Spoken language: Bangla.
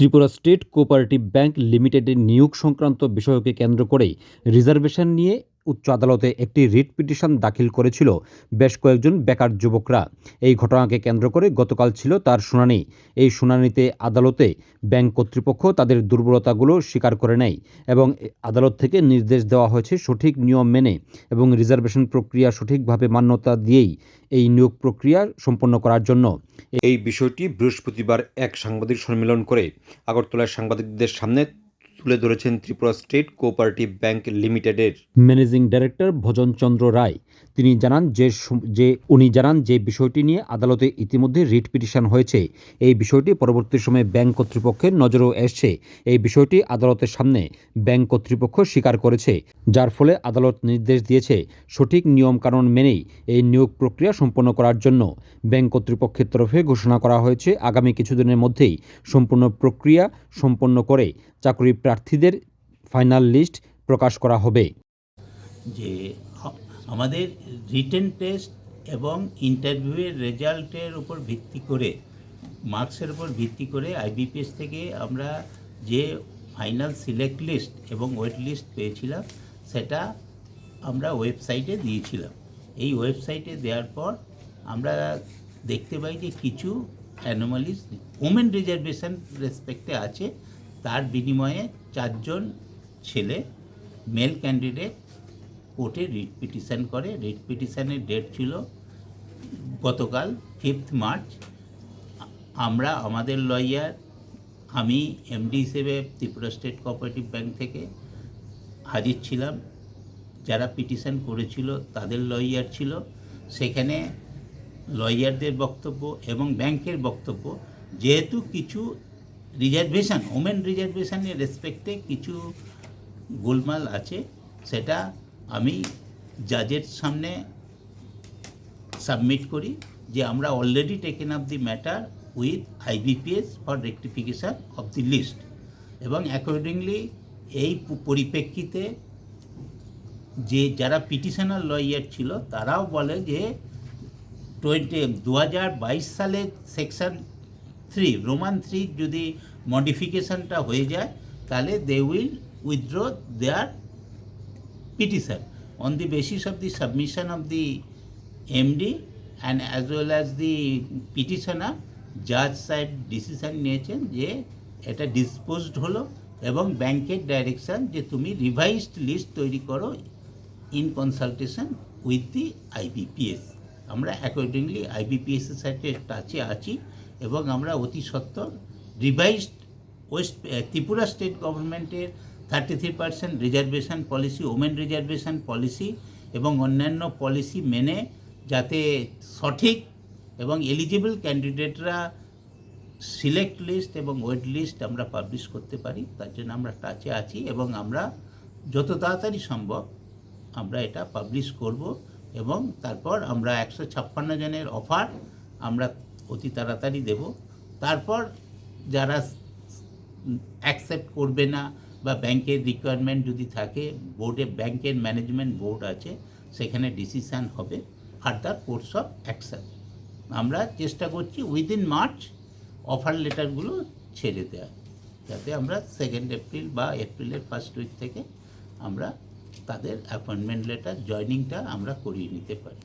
ত্রিপুরা স্টেট কোঅপারেটিভ ব্যাংক লিমিটেডের নিয়োগ সংক্রান্ত বিষয়কে কেন্দ্র করেই রিজার্ভেশন নিয়ে উচ্চ আদালতে একটি রিট পিটিশন দাখিল করেছিল বেশ কয়েকজন বেকার যুবকরা। এই ঘটনাকে কেন্দ্র করে গতকাল ছিল তার শুনানি। এই শুনানিতে আদালতে ব্যাংক কর্তৃপক্ষ তাদের দুর্বলতাগুলো স্বীকার করে নেয় এবং আদালত থেকে নির্দেশ দেওয়া হয়েছে সঠিক নিয়ম মেনে এবং রিজার্ভেশন প্রক্রিয়া সঠিকভাবে মান্যতা দিয়েই এই নিয়োগ প্রক্রিয়া সম্পন্ন করার জন্য। এই বিষয়টি বৃহস্পতিবার এক সাংবাদিক সম্মেলন করে আগরতলার সাংবাদিকদের সামনে তুলে ধরেছেন ত্রিপুরা স্টেট কোঅপারেটিভ ব্যাংক লিমিটেডের। Managing director Bhajan Chandra Roy. তিনি জানান যে যে উনি জানান যে বিষয়টি নিয়ে আদালতে ইতিমধ্যে রিট পিটিশন হয়েছে। এই বিষয়টি পরবর্তী সময়ে ব্যাংক কর্তৃপক্ষের নজরেও এসছে। এই বিষয়টি আদালতের সামনে ব্যাংক কর্তৃপক্ষ স্বীকার করেছে, যার ফলে আদালত নির্দেশ দিয়েছে সঠিক নিয়মকানুন মেনেই এই নিয়োগ প্রক্রিয়া সম্পন্ন করার জন্য। ব্যাংক কর্তৃপক্ষের তরফে ঘোষণা করা হয়েছে, আগামী কিছুদিনের মধ্যেই সম্পূর্ণ প্রক্রিয়া সম্পন্ন করে চাকরি প্রার্থীদের ফাইনাল লিস্ট প্রকাশ করা হবে। যে আমাদের রিটেন টেস্ট এবং ইন্টারভিউয়ের রেজাল্টের উপর ভিত্তি করে, মার্কসের উপর ভিত্তি করে আইবিপিএস থেকে আমরা যে ফাইনাল সিলেক্ট লিস্ট এবং ওয়েট লিস্ট পেয়েছিলাম, সেটা আমরা ওয়েবসাইটে দিয়েছিলাম। এই ওয়েবসাইটে দেওয়ার পর আমরা দেখতে পাই যে কিছু অ্যানোমালিস ওমেন রিজার্ভেশন রেসপেক্টে আছে তার বিনিময়ে চারজন ছেলে মেল ক্যান্ডিডেট কোর্টে রিট পিটিশন করে। রিট পিটিশনের ডেট ছিল গতকাল ফিফথ মার্চ আমরা, আমাদের লয়ার আমি এমডি হিসেবে ত্রিপুরা স্টেট কোঅপারেটিভ ব্যাংক থেকে হাজির ছিলাম। যারা পিটিশন করেছিল তাদের লয়ার ছিল। সেখানে লয়ারদের বক্তব্য এবং ব্যাংকের বক্তব্য। যেহেতু কিছু রিজার্ভেশন ওমেন রিজার্ভেশনের রেসপেক্টে কিছু গোলমাল আছে। সেটা আমি জাজের সামনে সাবমিট করি যে আমরা already taken up the matter with IBPS for rectification of the list এবং অ্যাকর্ডিংলি এই পরিপ্রেক্ষিতে যে যারা পিটিশনার লয়ার ছিল, তারাও বলে যে টোয়েন্টি দু হাজার বাইশ সালে সেকশন থ্রি রোমান থ্রি যদি মডিফিকেশনটা হয়ে যায়, তাহলে they will withdraw their petition. On the basis of the submission of the MD and as well as the petitioner জাজ সাহেব ডিসিশন নিয়েছেন যে এটা ডিসপোজড হলো এবং ব্যাংকের ডাইরেকশন যে তুমি রিভাইজড লিস্ট তৈরি করো in consultation with the IBPS আমরা অ্যাকর্ডিংলি আইবিপিএসের সাথে টাচে আছি। এবং আমরা অতি সত্বর রিভাইজড ওয়েস্ট ত্রিপুরা স্টেট গভর্নমেন্টের thirty three percent reservation policy women reservation policy এবং অন্যান্য পলিসি মেনে যাতে সঠিক এবং এলিজিবল ক্যান্ডিডেটরা সিলেক্ট লিস্ট এবং ওয়েট লিস্ট আমরা পাবলিশ করতে পারি, তার জন্য আমরা টাচে আছি এবং আমরা যত তাড়াতাড়ি সম্ভব আমরা এটা পাবলিশ করব এবং তারপর আমরা একশো ছাপ্পান্ন জনের অফার আমরা অতি তাড়াতাড়ি দেব। তারপর যারা অ্যাকসেপ্ট করবে না বা ব্যাংকের রিকোয়ারমেন্ট যদি থাকে বোর্ডে ব্যাংকের ম্যানেজমেন্ট বোর্ড আছে, সেখানে ডিসিশান হবে ফার্দার কোর্স অফ অ্যাকশন আমরা চেষ্টা করছি উইদিন মার্চ অফার লেটারগুলো ছেড়ে দেওয়া যাতে আমরা সেকেন্ড এপ্রিল বা এপ্রিলের ফার্স্ট উইক থেকে আমরা তাদের অ্যাপয়েন্টমেন্ট লেটার জয়নিংটা আমরা করিয়ে নিতে পারি।